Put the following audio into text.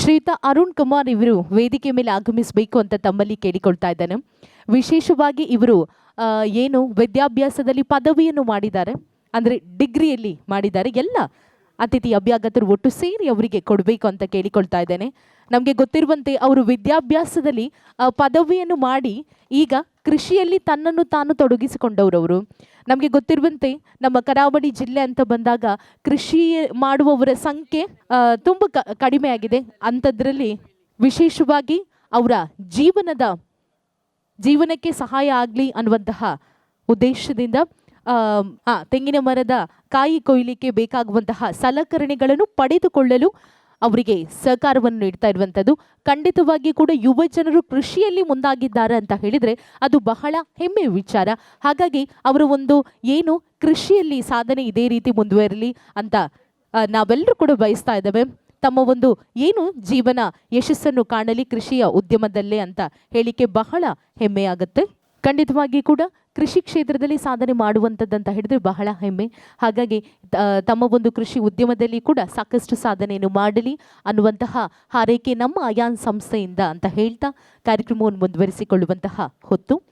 ಶ್ರೀಯುತ ಅರುಣ್ ಕುಮಾರ್ ಇವರು ವೇದಿಕೆ ಮೇಲೆ ಆಗಮಿಸಬೇಕು ಅಂತ ತಮ್ಮಲ್ಲಿ ಕೇಳಿಕೊಳ್ತಾ ಇದ್ದಾನೆ. ವಿಶೇಷವಾಗಿ ಇವರು ಏನು ವಿದ್ಯಾಭ್ಯಾಸದಲ್ಲಿ ಪದವಿಯನ್ನು ಮಾಡಿದ್ದಾರೆ. ಅಂದರೆ ಡಿಗ್ರಿಯಲ್ಲಿ ಮಾಡಿದ್ದಾರೆ. ಎಲ್ಲ ಅತಿಥಿ ಅಭ್ಯಾಗತರು ಒಟ್ಟು ಸೇರಿ ಅವರಿಗೆ ಕೊಡಬೇಕು ಅಂತ ಕೇಳಿಕೊಳ್ತಾ ಇದ್ದೇನೆ. ನಮಗೆ ಗೊತ್ತಿರುವಂತೆ ಅವರು ವಿದ್ಯಾಭ್ಯಾಸದಲ್ಲಿ ಪದವಿಯನ್ನು ಮಾಡಿ ಈಗ ಕೃಷಿಯಲ್ಲಿ ತನ್ನನ್ನು ತಾನು ತೊಡಗಿಸಿಕೊಂಡವರು ನಮಗೆ ಗೊತ್ತಿರುವಂತೆ ನಮ್ಮ ಕರಾವಳಿ ಜಿಲ್ಲೆ ಅಂತ ಬಂದಾಗ ಕೃಷಿ ಮಾಡುವವರ ಸಂಖ್ಯೆ ತುಂಬ ಕ, ಕಡಿಮೆ ಆಗಿದೆ. ಅಂಥದ್ರಲ್ಲಿ ವಿಶೇಷವಾಗಿ ಅವರ ಜೀವನದ, ಜೀವನಕ್ಕೆ ಸಹಾಯ ಆಗಲಿ ಅನ್ನುವಂತಹ ಉದ್ದೇಶದಿಂದ ತೆಂಗಿನ ಮರದ ಕಾಯಿ ಕೊಯ್ಲಿಕ್ಕೆ ಬೇಕಾಗುವಂತಹ ಸಲಕರಣೆಗಳನ್ನು ಪಡೆದುಕೊಳ್ಳಲು ಅವರಿಗೆ ಸಹಕಾರವನ್ನು ನೀಡ್ತಾ ಇರುವಂಥದ್ದು. ಖಂಡಿತವಾಗಿ ಕೂಡ ಯುವ ಜನರು ಕೃಷಿಯಲ್ಲಿ ಮುಂದಾಗಿದ್ದಾರೆ ಅಂತ ಹೇಳಿದರೆ ಅದು ಬಹಳ ಹೆಮ್ಮೆಯ ವಿಚಾರ. ಹಾಗಾಗಿ ಅವರ ಒಂದು ಏನು ಕೃಷಿಯಲ್ಲಿ ಸಾಧನೆ ಇದೇ ರೀತಿ ಮುಂದುವರಲಿ ಅಂತ ನಾವೆಲ್ಲರೂ ಕೂಡ ಬಯಸ್ತಾ ಇದ್ದೇವೆ. ತಮ್ಮ ಒಂದು ಏನು ಜೀವನ ಯಶಸ್ಸನ್ನು ಕಾಣಲಿ ಕೃಷಿಯ ಉದ್ಯಮದಲ್ಲೇ ಅಂತ ಹೇಳಿಕೆ ಬಹಳ ಹೆಮ್ಮೆಯಾಗುತ್ತೆ. ಖಂಡಿತವಾಗಿ ಕೂಡ ಕೃಷಿ ಕ್ಷೇತ್ರದಲ್ಲಿ ಸಾಧನೆ ಮಾಡುವಂಥದ್ದಂತ ಹೇಳಿದ್ರೆ ಬಹಳ ಹೆಮ್ಮೆ. ಹಾಗಾಗಿ ತಮ್ಮ ಒಂದು ಕೃಷಿ ಉದ್ಯಮದಲ್ಲಿ ಕೂಡ ಸಾಕಷ್ಟು ಸಾಧನೆಯನ್ನು ಮಾಡಲಿ ಅನ್ನುವಂತಹ ಹಾರೈಕೆ ನಮ್ಮ ಅಯಾನ್ ಸಂಸ್ಥೆಯಿಂದ ಅಂತ ಹೇಳ್ತಾ ಕಾರ್ಯಕ್ರಮವನ್ನು ಮುಂದುವರಿಸಿಕೊಳ್ಳುವಂತಹ ಹೊತ್ತು.